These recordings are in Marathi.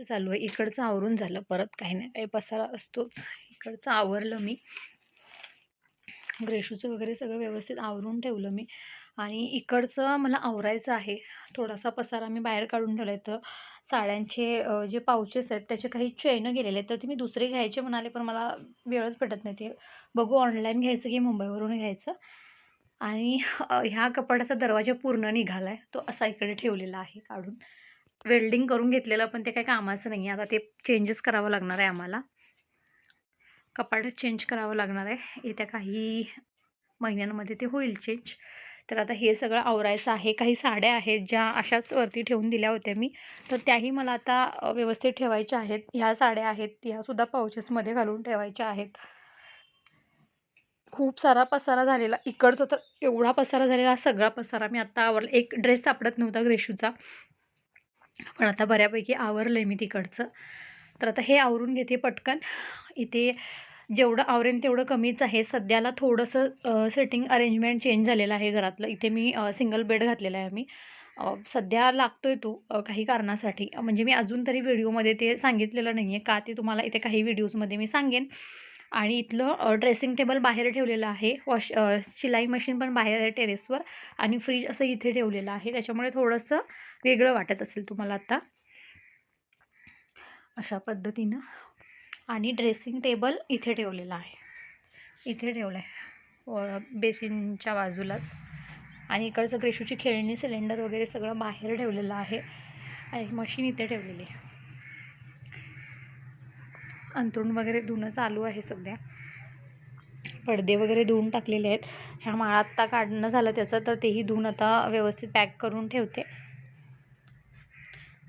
ते चालू आहे. इकडचं आवरून झालं परत काही नाही. काही पसारा असतोच. इकडचं आवरलं मी. ग्रेशूचं वगैरे सगळं व्यवस्थित आवरून ठेवलं मी. आणि इकडचं मला आवरायचं आहे. थोडासा पसारा मी बाहेर काढून ठेवला आहे तर साड्यांचे जे पाउचेस आहेत त्याचे काही चेनं गेलेले आहेत. तर ते मी दुसरे घ्यायचे म्हणाले पण मला वेळच पटत नाही. ते बघू ऑनलाईन घ्यायचं की मुंबईवरून घ्यायचं. आणि ह्या कपाटाचा दरवाजा पूर्ण निघाला आहे तो असा इकडे ठेवलेला आहे काढून. वेल्डिंग करून घेतलेलं पण ते काही कामाचं नाही आहे आता ते चेंजेस करावं लागणार आहे आम्हाला. कपाटच चेंज करावं लागणार आहे. येत्या काही महिन्यांमध्ये ते होईल चेंज तर आता हे सगळं आवरायचं आहे. काही साड्या आहेत ज्या अशाच वरती ठेवून दिल्या होत्या मी. तर त्याही मला आता व्यवस्थित ठेवायच्या आहेत. ह्या साड्या आहेत. ह्यासुद्धा पाऊचेसमध्ये घालून ठेवायच्या आहेत. खूप सारा पसारा झालेला. इकडचा तर एवढा पसारा झालेला. सगळा पसारा. मी आत्ता आवरला. एक ड्रेस सापडत नव्हता ग्रेशूचा. पण आता बऱ्यापैकी आवरलं आहे मी तिकडचं. तर आता हे आवरून घेते पटकन. इथे जेवढं आवरेन तेवढं कमीच आहे. सध्याला थोडंसं सेटिंग अरेंजमेंट चेंज झालेलं आहे घरातलं. इथे मी सिंगल बेड घातलेला आहे मी सध्या लागतो आहे तो काही कारणासाठी. म्हणजे मी अजून तरी व्हिडिओमध्ये ते सांगितलेलं नाही आहे का ते तुम्हाला इथे काही व्हिडिओजमध्ये मी सांगेन. आणि इथलं ड्रेसिंग टेबल बाहेर ठेवलेलं आहे. वॉश शिलाई मशीन पण बाहेर आहे टेरेसवर आणि फ्रीज असं इथे ठेवलेलं आहे. त्याच्यामुळे थोडंसं वेगळं वाटत असेल तुम्हाला आता. अशा पद्धतीनं. आणि ड्रेसिंग टेबल इथे ठेवलेला आहे. इथे ठेवलं आहे बेसिनच्या बाजूलाच. आणि इकडचं ग्रेशूची खेळणी सिलेंडर वगैरे सगळं बाहेर ठेवलेलं आहे. आणि मशीन इथे ठेवलेली आहे. अंथरूण वगैरे धुणं चालू आहे सध्या. पडदे वगैरे धुवून टाकलेले आहेत. ह्या माळा आत्ता काढणं झालं त्याचं तर तेही धुवून आता व्यवस्थित पॅक करून ठेवते.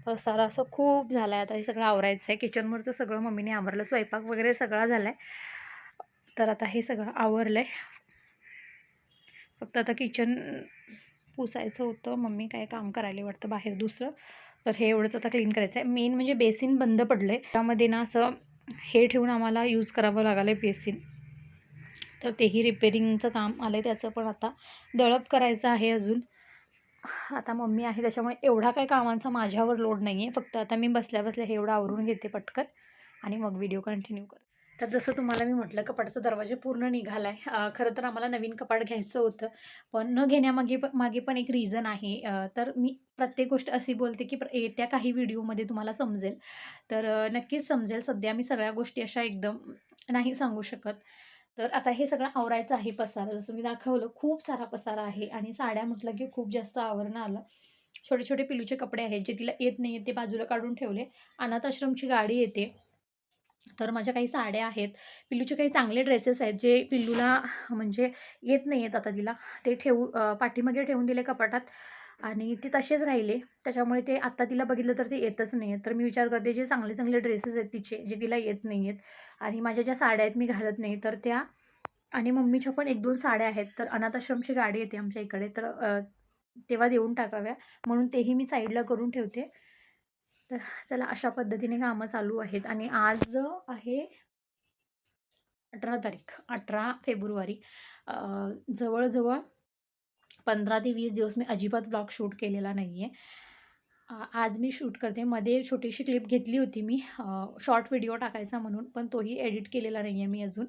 पसारा असं खूप झाला आहे आता हे सगळं आवरायचं आहे किचनवरचं सगळं मम्मीने आवरलं स्वयंपाक वगैरे सगळा झाला आहे तर आता हे सगळं आवरलं आहे फक्त आता किचन पुसायचं होतं. मम्मी काय काम करायला वाटतं बाहेर दुसरं. तर हे एवढंच आता क्लीन करायचं आहे मेन म्हणजे बेसिन बंद पडलं आहे त्यामध्ये ना असं हे ठेवून आम्हाला यूज करावं लागलं आहे बेसिन. तर तेही रिपेरिंगचं काम आलं आहे त्याचं पण आता दळप करायचं आहे अजून. आता मम्मी आहे त्याच्यामुळे एवढा काही कामांचा माझ्यावर लोड नाही आहे फक्त आता मी बसल्या बसल्या हे एवढं आवरून घेते पटकन आणि मग व्हिडिओ कंटिन्यू कर तर जसं तुम्हाला मी म्हटलं कपाटाचा दरवाजा पूर्ण निघाला आहे खरं तर आम्हाला नवीन कपाट घ्यायचं होतं. पण न घेण्यामागे प मागे पण एक रिझन आहे. तर मी प्रत्येक गोष्ट अशी बोलते की प्र- येत्या काही व्हिडिओमध्ये तुम्हाला समजेल. तर नक्कीच समजेल. सध्या मी सगळ्या गोष्टी अशा एकदम नाही सांगू शकत. तर आता हे सगळं आवरायचं आहे पसारा. जसं मी दाखवलं खूप सारा पसारा आहे आणि साड्या म्हटलं की खूप जास्त आवरणं आलं. छोटे छोटे पिलूचे कपडे आहेत जे तिला येत नाही आहेत ते बाजूला काढून ठेवले. अनाथाश्रमची गाडी येते. तर माझ्या काही साड्या आहेत पिल्लूचे काही चांगले ड्रेसेस आहेत जे पिल्लूला म्हणजे येत नाही आहेत आता तिला. ते ठेवू पाठीमागे ठेवून दिले कपाटात आणि ते तसेच राहिले. त्याच्यामुळे ते आत्ता तिला बघितलं तर ते येतच नाही आहेत. तर मी विचार करते जे चांगले चांगले ड्रेसेस आहेत तिचे जे तिला येत नाही आहेत आणि माझ्या ज्या साड्या आहेत मी घालत नाही तर त्या आणि मम्मीच्या पण एक दोन साड्या आहेत. तर अनाथ आश्रमची गाडी येते आमच्या इकडे तर तेव्हा देऊन टाकाव्या. म्हणून तेही मी साईडला करून ठेवते. तर चला अशा पद्धतीने कामं चालू आहेत. आणि आज आहे अठरा तारीख अठरा फेब्रुवारी. जवळजवळ पंधरा ते वीस दिवस मी अजिबात ब्लॉग शूट केलेला नाही आहे आज मी शूट करते. मध्ये छोटीशी क्लिप घेतली होती मी. शॉर्ट व्हिडिओ टाकायचा म्हणून पण तोही एडिट केलेला नाही आहे मी अजून.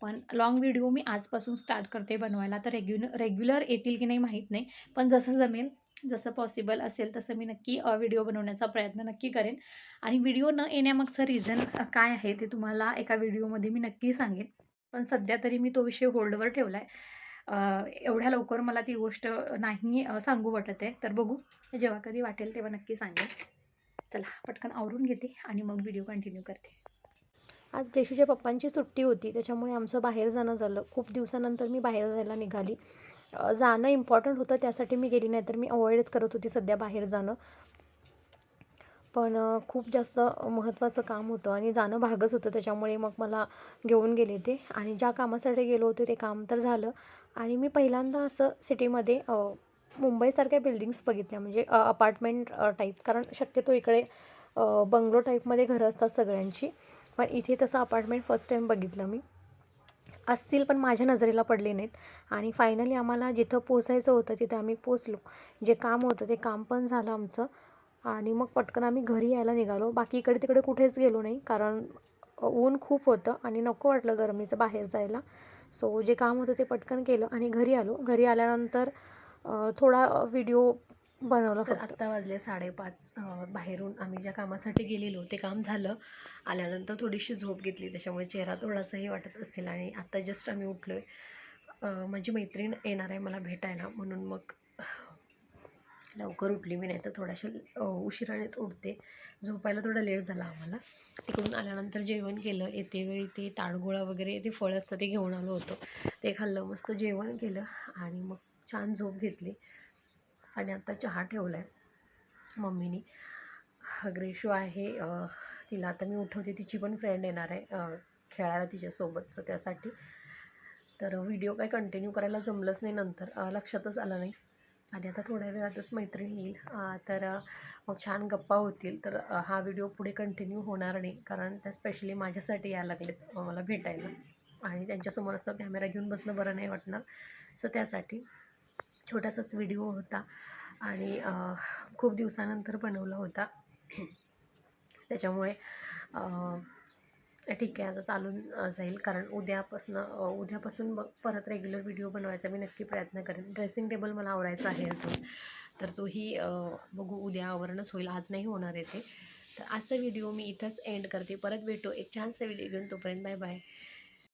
पण लाँग व्हिडिओ मी आजपासून स्टार्ट करते बनवायला. तर रेग्युलर रेग्युलर येतील की नाही माहीत नाही. पण जसं जमेल जसं पॉसिबल असेल तसं मी नक्की व्हिडिओ बनवण्याचा प्रयत्न नक्की करेन. आणि व्हिडिओ न येण्यामागचं रिझन काय आहे ते तुम्हाला एका व्हिडिओमध्ये मी नक्की सांगेन. पण सध्या तरी मी तो विषय होल्डवर ठेवला आहे एवढ्या लवकर मला ती गोष्ट नाही सांगू वाटत आहे. तर बघू जेव्हा कधी वाटेल तेव्हा नक्की सांगेन. चला पटकन आवरून घेते आणि मग व्हिडिओ कंटिन्यू करते. आज ब्रेशूच्या पप्पांची सुट्टी होती त्याच्यामुळे आमचं बाहेर जाणं झालं. खूप दिवसानंतर मी बाहेर जायला निघाली. जाणं इम्पॉर्टंट होतं त्यासाठी मी गेली नाही तर मी अवॉइडच करत होती सध्या बाहेर जाणं. पण खूप जास्त महत्त्वाचं काम होतं आणि जाणं भागच होतं त्याच्यामुळे मग मला घेऊन गेले ते. आणि ज्या कामासाठी गेलो होते ते काम तर झालं. आणि मी पहिल्यांदा असं सिटीमध्ये मुंबईसारख्या बिल्डिंग्स बघितल्या. म्हणजे अपार्टमेंट टाईप कारण शक्यतो इकडे बंगलो टाईपमध्ये घरं असतात सगळ्यांची. पण इथे तसं अपार्टमेंट फर्स्ट टाईम बघितलं मी. असतील पण माझ्या नजरेला पडले नाहीत. आणि फायनली आम्हाला जिथं पोचायचं होतं तिथं आम्ही पोचलो जे काम होतं ते काम पण झालं आमचं. आणि मग पटकन आम्ही घरी यायला निघालो. बाकी इकडे तिकडे कुठेच गेलो नाही कारण ऊन खूप होतं आणि नको वाटलं गरमीचं बाहेर जायला. सो जे काम होतं ते पटकन केलं आणि घरी आलो. घरी आल्यानंतर थोडा व्हिडिओ बनवला तर फक्त. आत्ता वाजले साडेपाच बाहेरून आम्ही ज्या कामासाठी गेलेलो ते काम झालं. आल्यानंतर थोडीशी झोप घेतली त्याच्यामुळे चेहरा थोडासाही वाटत असेल आणि आत्ता जस्ट आम्ही उठलो आहे माझी मैत्रीण येणार आहे मला भेटायला. म्हणून मग लवकर उठली मी नाही तर थोड्याशा उशिरानेच उठते. झोपायला थोडा लेट झाला आम्हाला. तिकडून आल्यानंतर जेवण केलं. येते वेळी ते ताडगोळा वगैरे ते फळ असतं ते घेऊन आलो होतो. ते खाल्लं मस्त जेवण केलं आणि मग छान झोप घेतली. आणि आता चहा ठेवला आहे मम्मीनी ग्रेशो आहे तिला आता मी उठवते तिची पण फ्रेंड येणार आहे खेळायला तिच्यासोबत सो त्यासाठी. तर व्हिडिओ काय कंटिन्यू करायला जमलंच नाही नंतर लक्षातच आलं नाही. आणि आता थोड्या वेळातच मैत्रीण येईल. तर मग छान गप्पा होतील. तर हा व्हिडिओ पुढे कंटिन्यू होणार नाही कारण त्या स्पेशली माझ्यासाठी यायला लागलेत मला भेटायला. आणि त्यांच्यासमोर असं कॅमेरा घेऊन बसणं बरं नाही वाटणार. सो त्यासाठी छोटासाच व्हिडिओ होता आणि खूप दिवसानंतर बनवला होता. त्याच्यामुळे ठीक आहे आता चालून जाईल. कारण उद्यापासून उद्यापासून मग परत रेग्युलर व्हिडिओ बनवायचा मी नक्की प्रयत्न करेन. ड्रेसिंग टेबल मला आवडायचा आहे अजून. तर तोही बघू उद्या आवरणच होईल. आज नाही होणार आहे ते. तर आजचा व्हिडिओ मी इथंच एंड करते. परत भेटू. एक छानसा व्हिडिओ घेऊन तोपर्यंत बाय बाय